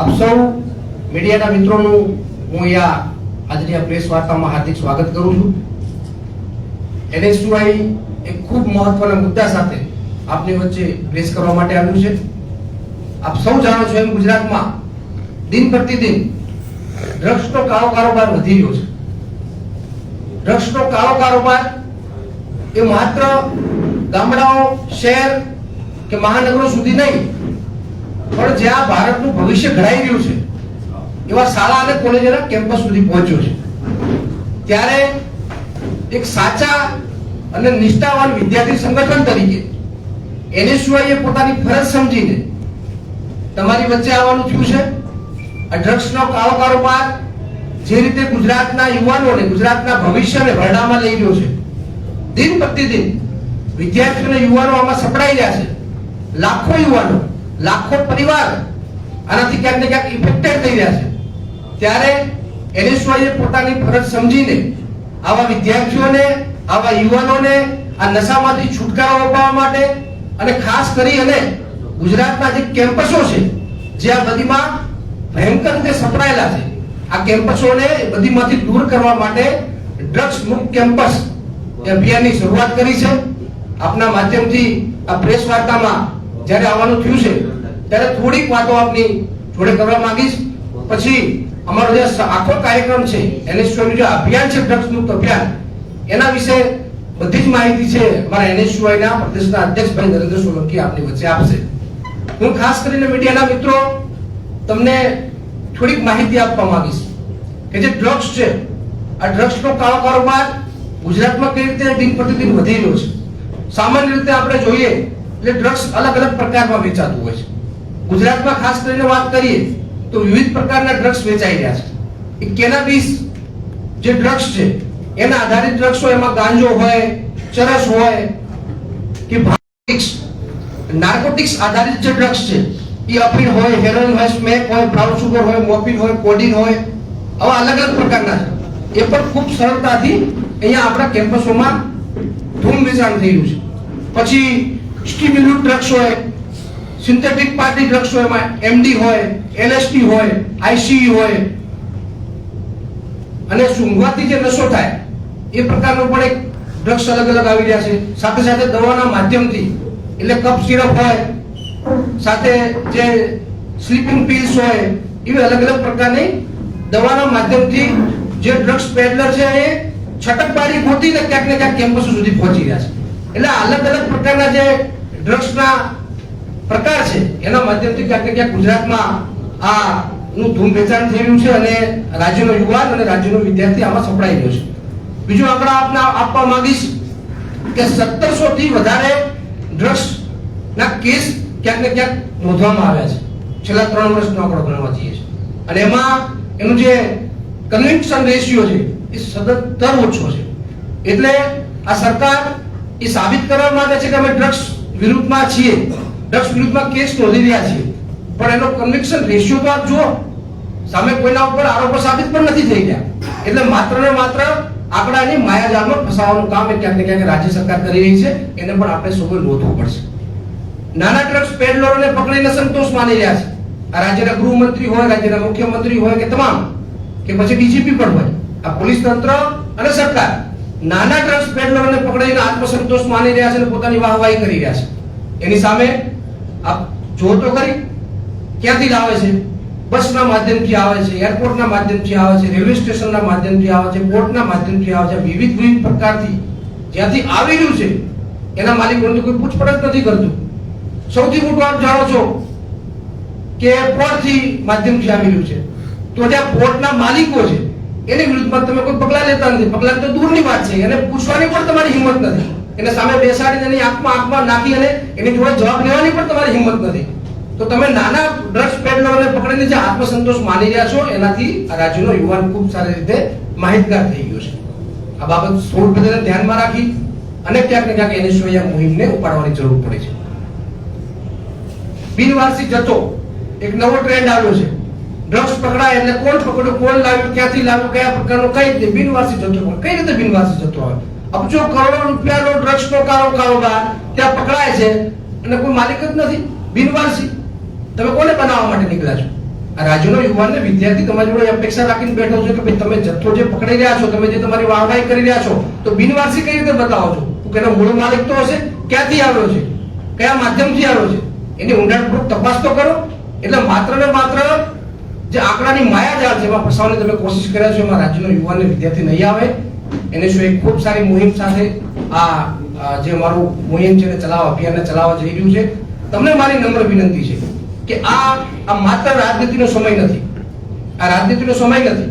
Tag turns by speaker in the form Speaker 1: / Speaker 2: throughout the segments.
Speaker 1: આપ સૌ મીડિયાના મિત્રોનું હું અહીંયા આજની આ પ્રેસ વાર્તામાં હાર્દિક સ્વાગત કરું છું. એનએસયુઆઈ એક ખૂબ મહત્વના મુદ્દા સાથે આપની વચ્ચે પ્રેસ કરવા માટે આવ્યું છે. આપ સૌ જાણો છો એમ ગુજરાતમાં દિન પ્રતિદિન ડ્રગ્સનો કાળો કારોબાર વધી રહ્યો છે. ડ્રગ્સનો કાળો કારોબાર એ માત્ર ગામડાઓ, શહેર કે મહાનગરો સુધી નહીં પણ જ્યાં ભારતનું ભવિષ્ય ઘડાઈ રહ્યું છે, એવા શાળા અને કોલેજોના કેમ્પસ સુધી પહોંચ્યો છે. ત્યારે એક સાચા અને નિષ્ઠાવાન વિદ્યાર્થી સંગઠન તરીકે એનએસયુઆઈએ પોતાની ફરજ સમજીને તમારી વચ્ચે આવવાનું થયું છે. આ ડ્રગ્સનો કાળો કારોબાર જે રીતે ગુજરાતના યુવાનોને, ગુજરાતના ભવિષ્યને ભરડામાં લઈ રહ્યો છે, દિન પ્રતિદિન વિદ્યાર્થીઓ અને યુવાનો આમાં સપડાઈ રહ્યા છે. લાખો યુવાનો લાખો પરિવાર આનાથી ક્યાંક ને ક્યાંક ઇફેક્ટેડ થઈ રહ્યા છે. ત્યારે એનએસવાઈએ પોતાની ફરજ સમજીને આવા વિદ્યાર્થીઓને, આવા યુવાનોને આ નશામાંથી છુટકારો અપાવવા માટે અને ખાસ કરી અને ગુજરાતના જે કેમ્પસો છે, જે આ બધીમાં ભયંકર રીતે સપડાયેલા છે, આ કેમ્પસોને બધીમાંથી દૂર કરવા માટે ડ્રગ્સ મુક્ત કેમ્પસ અભિયાનની શરૂઆત કરી છે. આપના માધ્યમથી આ પ્રેસ વાર્તામાં જ્યારે આવવાનું થયું છે ત્યારે થોડીક વાતો આપની જોડે કરવા માંગીશ. પછી અમારો જે આખો કાર્યક્રમ છે એનએસયુઆઈનું જે અભિયાન છે ડ્રગ્સ મુક્ત અભિયાન, એના વિશે બધી જ માહિતી છે અમારા એનએસયુઆઈના પ્રદેશના અધ્યક્ષ ભાઈ નરેન્દ્ર સોલંકી આપની વચ્ચે આપશે. હું ખાસ કરીને મીડિયાના મિત્રો તમને થોડીક માહિતી આપવા માંગીશ કે જે ડ્રગ્સ છે, આ ડ્રગ્સનો કાળો કારોબાર ગુજરાતમાં કઈ રીતે દિન પ્રતિદિન વધી રહ્યો છે? સામાન્ય રીતે આપણે જોઈએ એટલે ડ્રગ્સ અલગ અલગ પ્રકારમાં વેચાતું હોય છે. ગુજરાતમાં ખાસ કરીને વાત કરીએ તો વિવિધ પ્રકારના ડ્રગ્સ વેચાઈ રહ્યા છે. એ કેનાબીસ જે ડ્રગ્સ છે, એના આધારિત ડ્રગ્સ હોય, એમાં ગાંજો હોય, ચરસ હોય કે નાર્કોટિક્સ આધારિત જે ડ્રગ્સ છે, એ અફીણ હોય હેરોઇન હોય સ્મેક હોય બ્રાઉન સુગર હોય મોપિન હોય કોડિન હોય, આવા અલગ અલગ પ્રકારના છે. એ પણ ખૂબ સરળતાથી અહીંયા આપણા કેમ્પસોમાં ધૂમ વેચાણ થઈ રહ્યું છે. પછી સ્ટીમ્યુલન્ટ ડ્રગ્સ હોય સિન્થેટિક પાર્ટી ડ્રગ્સ હોય એમાં એમડી હોય એલએસટી હોય આઈસીઈ હોય. અને સૂંઘવાથી જે નશો થાય, એ પ્રકારનો પણ એક ડ્રગ્સ અલગ અલગ આવી રહ્યા છે. સાથે સાથે દવાના માધ્યમથી, એટલે કપ સિરપ હોય, સાથે જે સ્લીપિંગ પિલ્સ હોય, એવી અલગ અલગ પ્રકારની દવાના માધ્યમથી જે ડ્રગ્સ પેડલર છે એ છટકબારી ગોતીને ક્યાંક ને ક્યાંક કેમ્પસ સુધી પહોંચી રહ્યા છે. એટલે અલગ અલગ પ્રકારના જે ડ્રગ્સના પ્રકાર છે. એના માધ્યમથી ક્યાંક ને ક્યાંક ગુજરાતમાં આ નું ધૂમ વેચાણ થઈ છે અને રાજ્યનો યુવાન અને રાજ્યનો વિદ્યાર્થી આમાં સપડાઈ રહ્યો છે. બીજો આંકડા આપના આપવા માંગીશ કે સત્તરસો થી વધારે ડ્રગ્સ ના કેસ ક્યાંક ને ક્યાંક નોંધવામાં આવ્યા છે. છેલ્લા ત્રણ વર્ષનો આંકડો ગણવા જઈએ છે અને એમાં એનું જે કન્વિક્શન રેશિયો છે એ સતત ઓછો છે. એટલે આ સરકાર એ સાબિત કરવા માંગે છે કે અમે ડ્રગ્સ વિરુદ્ધમાં છીએ. ડ્રગ્સ વિરુદ્ધમાં કેસ નોંધી રહ્યા છે પણ એનો કન્વિક્શન રેશિયો તો આપ જુઓ. સામે કોઈના ઉપર આરોપો સાબિત પણ નથી થઈ ગયા એટલે માત્ર ને માત્ર આપણાની માયાજાળમાં ફસાવાનું કામ એ ક્યાંક ને ક્યાંક રાજ્ય સરકાર કરી રહી છે. એને પણ આપણે સૌએ નોંધવું પડશે. નાના ડ્રગ્સ પેડલરોને પકડીને સંતોષ માની રહ્યા છે. આ રાજ્યના ગૃહમંત્રી હોય, રાજ્યના મુખ્યમંત્રી હોય કે તમામ, કે પછી ડીજીપી પણ હોય, આ પોલીસ તંત્ર અને સરકાર નાના ડ્રગ્સ પેડલરોને પકડીને આત્મસંતોષ માની રહ્યા છે અને પોતાની વાહવાહી કરી રહ્યા છે. એની સામે આપ જો તો કરી. ક્યાંથી લાવે છે? બસના માધ્યમથી આવે છે, એરપોર્ટના માધ્યમથી આવે છે, રેલવે સ્ટેશનના માધ્યમથી આવે છે પોર્ટના માધ્યમથી આવે છે વિવિધ વિવિધ પ્રકારથી જ્યાંથી આવી રહ્યું છે, એના માલિકોને કોઈ પૂછપરછ નથી કરતું. સૌથી મોટું આપ જાણો છો કે પોર્ટથી માધ્યમથી આવી રહ્યું છે. તો જ્યાં પોર્ટના માલિકો છે, એની વિરુદ્ધમાં તમે કોઈ પગલા લેતા નથી. પગલા તો દૂરની વાત છે, એને પૂછવાની પણ તમારી હિંમત નથી. એને સામે બેસાડીને એની આંખમાં આંખમાં નાખી અને એની જોડે જવાબ લેવાની પણ તમારી હિંમત નથી. તો તમે નાના ડ્રગ્સ પેડલરોને પકડીને જે આત્મસંતોષ માની રહ્યા છો, એનાથી આ રાજ્યનો યુવાન ખૂબ સારી રીતે માહિતગાર થઈ ગયો છે. આ બાબત સોળ પ્રજાને ધ્યાનમાં રાખી અને ક્યાંક ને ક્યાંક એની આ મુહિમને ઉપાડવાની જરૂર પડે છે. બિનવારસી જથ્થો એક નવો ટ્રેન્ડ આવ્યો છે. ડ્રગ્સ પકડાય એટલે કોણ પકડ્યું, કોણ લાવ્યું, ક્યાંથી લાવ્યું, કયા પ્રકારનો, કઈ રીતે? બિનવારસી જથ્થો કઈ રીતે બિનવારસી જથ્થો આવે? અબજો કરોડો રૂપિયાનો ડ્રગ્સનો કાળો કારોબાર ત્યાં પકડાય છે અને કોઈ માલિક જ નથી, બિનવારસી. તમે કોને બનાવવા માટે નીકળ્યા છો? આ રાજ્યનો યુવાન ને વિદ્યાર્થી તમારી જોડે અપેક્ષા રાખીને બેઠો છે કે ભાઈ તમે જથ્થો જે પકડી રહ્યા છો, તમે જે તમારી વાહવાહી કરી રહ્યા છો, તો બિનવારસી કઈ રીતે બતાવો છો? કે એનો મૂળ માલિક તો હશે? ક્યાંથી આવ્યો છે? કયા માધ્યમથી આવ્યો છે? એની ઊંડાણપૂર્વક તપાસ તો કરો. એટલે માત્ર ને માત્ર જે આંકડાની માયાજાળ છે, એમાં ફસાવવાની તમે કોશિશ કર્યા છો, એમાં રાજ્યનો યુવાન ને વિદ્યાર્થી નહીં આવે. એને શું એક ખૂબ સારી મુહિમ સાથે આ જે મારું મુહિમ છે ચલાવવા, અભિયાનને ચલાવવા જઈ રહ્યું છે. તમને મારી નમ્ર વિનંતી છે કે આ આ માત્ર રાજનીતિનો સમય નથી. આ રાજનીતિનો સમય નથી.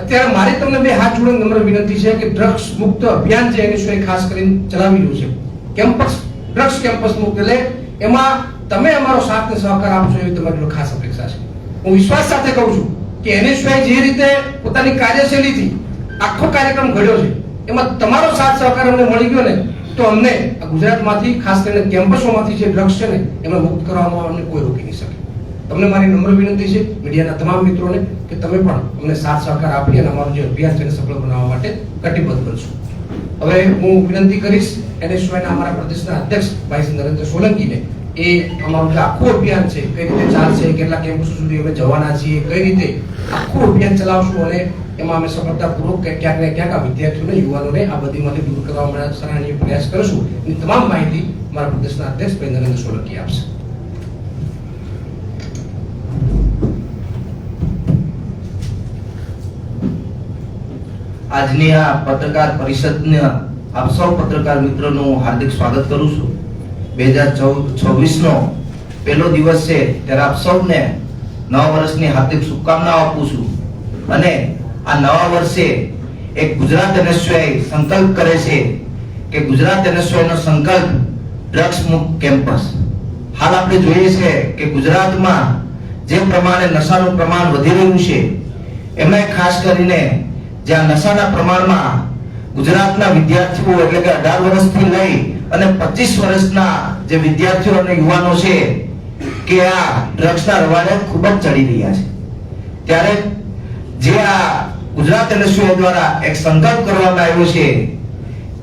Speaker 1: અત્યારે મારી તમને બે હાથ જોડીને નમ્ર વિનંતી છે કે ડ્રગ્સ મુક્ત અભિયાન છે એની શું ખાસ કરીને ચલાવી રહ્યું છે. કેમ્પસ, ડ્રગ્સ કેમ્પસ મુક્ત. એટલે એમાં તમે અમારો સાથ ને સહકાર આપશો એવી તમારી ખાસ અપેક્ષા છે. હું વિશ્વાસ સાથે કહું છું કે એનએસયુઆઈ જે રીતે પોતાની કાર્યશૈલીથી આખો કાર્યક્રમ ઘડ્યો છે. એમાં તમારો સાથ સહકાર અમને મળી ગયો ને, તો અમને ગુજરાતમાંથી, ખાસ કરીને કેમ્પસોમાંથી જે ડ્રગ્સ છે ને, એમને મુક્ત કરવામાં અમને કોઈ રોકી નહીં શકે. તમને મારી નમ્ર વિનંતી છે, મીડિયાના તમામ મિત્રોને, કે તમે પણ અમને સાથ સહકાર આપી અને અમારો જે અભ્યાસ છે સફળ બનાવવા માટે કટિબદ્ધ બનશો. હવે હું વિનંતી કરીશ, એનએસયુઆઈના અમારા પ્રદેશના અધ્યક્ષ ભાઈ નરેન્દ્ર સોલંકીને એ અમારું આખું અભિયાન છે. કઈ રીતે ચાલશે, કેટલા કેમ્પસ સુધી અમે જવાના છીએ, કઈ રીતે આખું અભિયાન ચલાવશું અને એમાં અમે સફળતાપૂર્વક ક્યાંક ને ક્યાંક આ વિદ્યાર્થીઓને, યુવાનોને આ બધીમાંથી દૂર કરવા માટે સરાહનીય પ્રયાસ કરશું. એની તમામ માહિતી મારા પ્રદેશના અધ્યક્ષ ભાઈ નરેન્દ્ર સોલંકી આપશે.
Speaker 2: આજની આ પત્રકાર પરિષદને આપ સૌ પત્રકાર મિત્રોનું હાર્દિક સ્વાગત કરું છું. કેમ્પસ. હાલ આપણે જોઈએ છે કે ગુજરાતમાં જે પ્રમાણે નશાનું પ્રમાણ વધી રહ્યું છે એમાં ખાસ કરીને જ્યાં નશાના પ્રમાણમાં ગુજરાતના વિદ્યાર્થીઓ એટલે કે અઢાર વર્ષથી લઈ અને પચીસ વર્ષના જે વિદ્યાર્થીઓ અને યુવાનો છે કે આ ડ્રગ્સના રવાડે ખૂબ જ ચડી રહ્યા છે. ત્યારે જે આ ગુજરાત એનએસયુઆઈ દ્વારા એક સંકલ્પ કરવામાં આવ્યો છે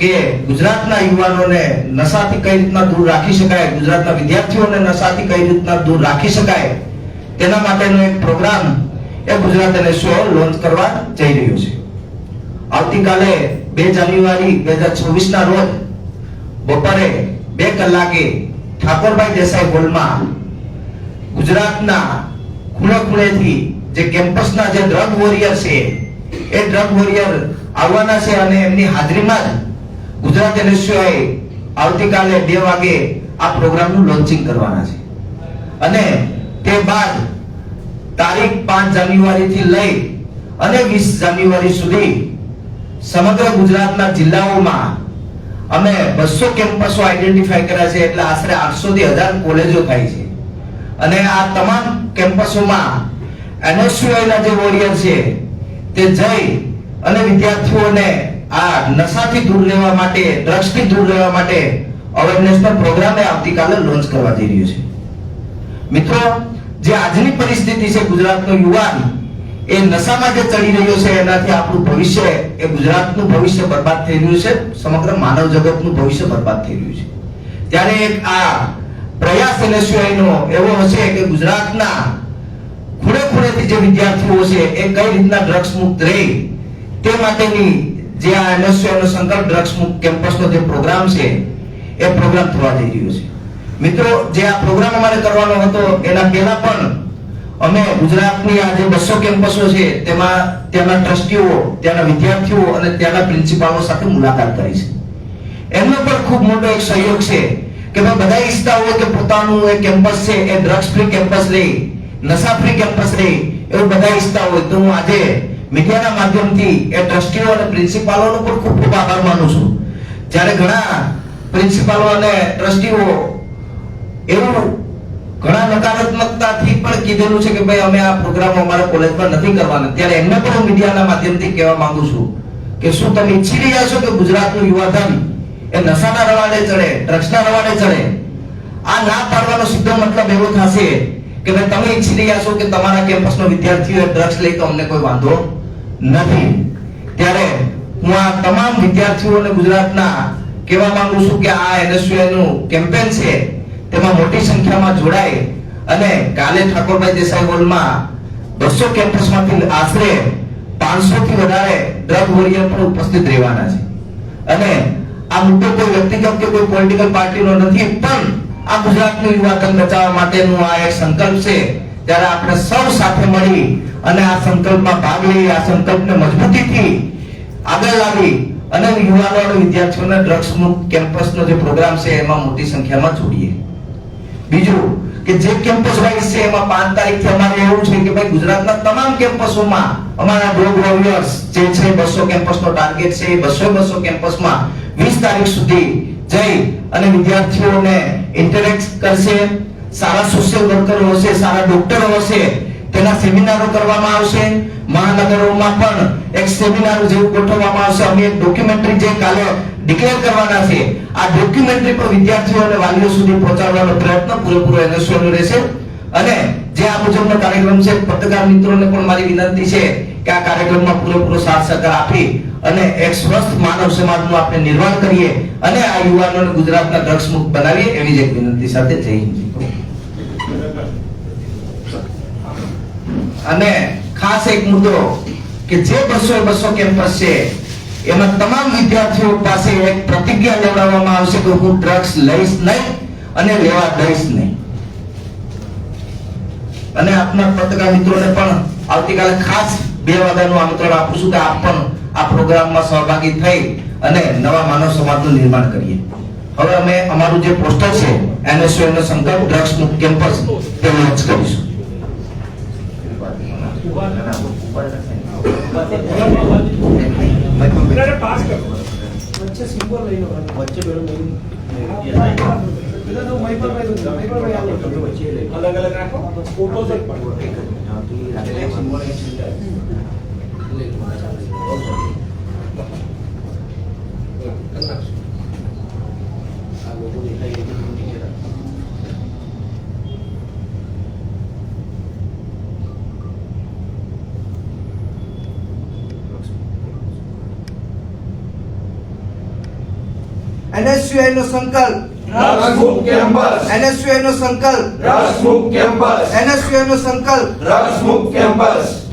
Speaker 2: કે ગુજરાતના યુવાનોને નશાથી કઈ રીતના દૂર રાખી શકાય, ગુજરાતના વિદ્યાર્થીઓને નશાથી કઈ રીતના દૂર રાખી શકાય, તેના માટેનો એક પ્રોગ્રામ એ ગુજરાત એનએસયુઆઈ લોન્ચ કરવા જઈ રહ્યો છે. આવતીકાલે બે જાન્યુઆરી બે હજાર છવ્વીસના રોજ બપોરે બે કલાકે ઠાકોરભાઈ દેસાઈ હોલમાં ગુજરાતના ખૂણે ખૂણેથી જે કેમ્પસના જે ડ્રગ વોરિયર છે, એ ડ્રગ વોરિયર આવવાના છે અને એમની હાજરીમાં જ ગુજરાત એનએસયુઆઈ આવતીકાલે બે વાગે આ પ્રોગ્રામનું લોન્ચિંગ કરવાના છે. અને તે બાદ તારીખ પાંચ જાન્યુઆરીથી લઈ અને વીસ જાન્યુઆરી સુધી સમગ્ર ગુજરાતના જિલ્લાઓમાં અમે બસો કેમ્પસો આઈડેન્ટિફાઈ કર્યા છે એટલે આશરે આઠસો થી હજાર કોલેજો થાય છે. અને આ તમામ કેમ્પસોમાં એનએસયુઆઈના જે વોરિયર છે, તે જઈ અને વિદ્યાર્થીઓને આ નશાથી દૂર રહેવા માટે, ડ્રગ્સથી દૂર રહેવા માટે અવેરનેસ નો પ્રોગ્રામ આવતીકાલે લોન્ચ કરવા જઈ રહ્યો છે. મિત્રો, જે આજની પરિસ્થિતિ છે ગુજરાતનો યુવાન એ નશામાં જે ચડી રહ્યો છે, એનાથી આપણું ભવિષ્ય, એ ગુજરાતનું ભવિષ્ય બરબાદ થઈ રહ્યું છે, સમગ્ર માનવ જગતનું ભવિષ્ય બરબાદ થઈ રહ્યું છે. ત્યારે એક આ પ્રયાસ NSUI નો એવો હશે કે ગુજરાતના ખૂણે ખૂણેથી જે વિદ્યાર્થીઓ છે, એ કઈ રીતના ડ્રગ્સ મુક્ત રહે, તે માટેની જે આ એનએસયુઆઈનો સંકલ્પ ડ્રગ્સ મુક્ત કેમ્પસનો જે પ્રોગ્રામ છે, એ પ્રોગ્રામ થવા જઈ રહ્યો છે. મિત્રો, જે આ પ્રોગ્રામ અમારે કરવાનો હતો, એના પહેલા પણ અમે ગુજરાતની આ જે બસો કેમ્પસો છે, તેમાં ત્યાંના ટ્રસ્ટીઓ, ત્યાંના વિદ્યાર્થીઓ અને ત્યાંના પ્રિન્સિપાલો સાથે મુલાકાત કરી છે. એમનો પણ ખૂબ મોટો એક સહયોગ છે કે ભાઈ બધા ઈચ્છતા હોય કે પોતાનું એ કેમ્પસ છે, એ ડ્રગ્સ ફ્રી કેમ્પસ રહે નશા ફ્રી કેમ્પસ રહે, એવું બધા ઈચ્છતા હોય. તો હું આજે મીડિયાના માધ્યમથી એ ટ્રસ્ટીઓ અને પ્રિન્સિપાલોનો પણ ખૂબ ખૂબ આભાર માનું છું. જ્યારે ઘણા પ્રિન્સિપાલો અને ટ્રસ્ટીઓ એવું ઘણા નકારાત્મકતાથી પણ કીધેલું છે કે ભાઈ અમે આ પ્રોગ્રામ અમારા કોલેજમાં નથી કરવાના. ત્યારે એમને પણ હું મીડિયાના માધ્યમથી કહેવા માંગુ છું કે શું તમે ઈચ્છી રહ્યા છો કે ગુજરાતનું યુવાધન એ નશાના રવાડે ચડે, ડ્રગ્સના રવાડે ચડે? આ ના પાડવાનો સીધો મતલબ એવો થશે કે ભાઈ તમે ઈચ્છી રહ્યા છો કે તમારા કેમ્પસનો વિદ્યાર્થીઓ ડ્રગ્સ લઈ તો અમને કોઈ વાંધો નથી. ત્યારે હું આ તમામ વિદ્યાર્થીઓને ગુજરાતના કહેવા માંગુ છું કે આ NSUI નું કેમ્પેન છે. તેમાં મોટી સંખ્યામાં જોડાય અને કાલે ઠાકોરભાઈ દેસાઈ હોલમાં બસો કેમ્પસમાંથી આશરે પાંચસો થી વધારે ડ્રગ વોરિયર પણ ઉપસ્થિત રહેવાના છે. અને આ મુદ્દો કોઈ વ્યક્તિગત કે કોઈ પોલિટિકલ પાર્ટીનો નથી, પણ આ ગુજરાતનું યુવા તંગ બચાવવા માટેનું આ એક સંકલ્પ છે. ત્યારે આપણે સૌ સાથે મળી અને આ સંકલ્પમાં ભાગ લઈ, આ સંકલ્પને મજબૂતીથી આગળ લાવી અને યુવાનો વિદ્યાર્થીઓને ડ્રગ્સ મુક્ત કેમ્પસનો જે પ્રોગ્રામ છે, એમાં મોટી સંખ્યામાં જોડીએ. બીજું કે જે કેમ્પસ વાઇઝ છે, એમાં પાંચ તારીખથી અમારે એવું છે કે ભાઈ ગુજરાતના તમામ કેમ્પસોમાં અમારા ડોગ વોરિયર્સ જે છે, બસો કેમ્પસનો ટાર્ગેટ છે, એ બસો બસો કેમ્પસમાં વીસ તારીખ સુધી જઈ અને વિદ્યાર્થીઓને ઇન્ટરેક્ટ કરશે. સારા સોશિયલ વર્કરો હશે, સારા ડોક્ટરો હશે, તેના સેમિનારો કરવામાં આવશે. મહાનગરોમાં પણ એક સેમિનાર જેવું ગોઠવવામાં આવશે. અમે એક ડોક્યુમેન્ટરી જે કાલે ડિક્લેર કરવાના છે. આ ડોક્યુમેન્ટરી પણ વિદ્યાર્થીઓ અને વાલીઓ સુધી પહોંચાડવાનો પ્રયત્ન પૂરેપૂરો NSU રહેશે. અને જે આ મુજબનો કાર્યક્રમ છે, પત્રકાર મિત્રોને પણ મારી વિનંતી છે કે આ કાર્યક્રમમાં પૂરેપૂરો સાથ સહકાર આપી અને એક સ્વસ્થ માનવ સમાજનું આપણે નિર્માણ કરીએ અને આ યુવાનોને ગુજરાતના મુક્ત બનાવીએ એવી જ એક વિનંતી સાથે જય હિન્દ. અને ખાસ એક મુદ્દો કે જે બસો બસો કેમ્પસ છે એમાં તમામ વિદ્યાર્થીઓ પાસે એક પ્રતિજ્ઞા લેવડાવવામાં આવશે કે હું ડ્રગ્સ લઈશ નહીં અને લેવા દઈશ નહીં. અને આપના પત્રકાર મિત્રોને પણ આવતીકાલે ખાસ બે વાગ્યાનું આમંત્રણ આપું છું કે આપ પણ આ પ્રોગ્રામમાં સહભાગી થઈ અને નવા માનવ સમાજનું નિર્માણ કરીએ. હવે અમે અમારું જે પોસ્ટર છે, એનએસયુ નો સંકલ્પ ડ્રગ્સનું કેમ્પસ, તે લોન્ચ કરીશું.
Speaker 3: વચ્ચે સિમ્બોલ લઈ લો વચ્ચે અલગ અલગ રાખો ફોટો જ પડે
Speaker 4: NSUI નો સંકલ્પ.
Speaker 5: રાજમુખ કેમ્પસ.
Speaker 4: નો સંકલ્પ.
Speaker 5: રાજમુખ કેમ્પસ.
Speaker 4: નો સંકલ્પ.
Speaker 5: રાજમુખ કેમ્પસ.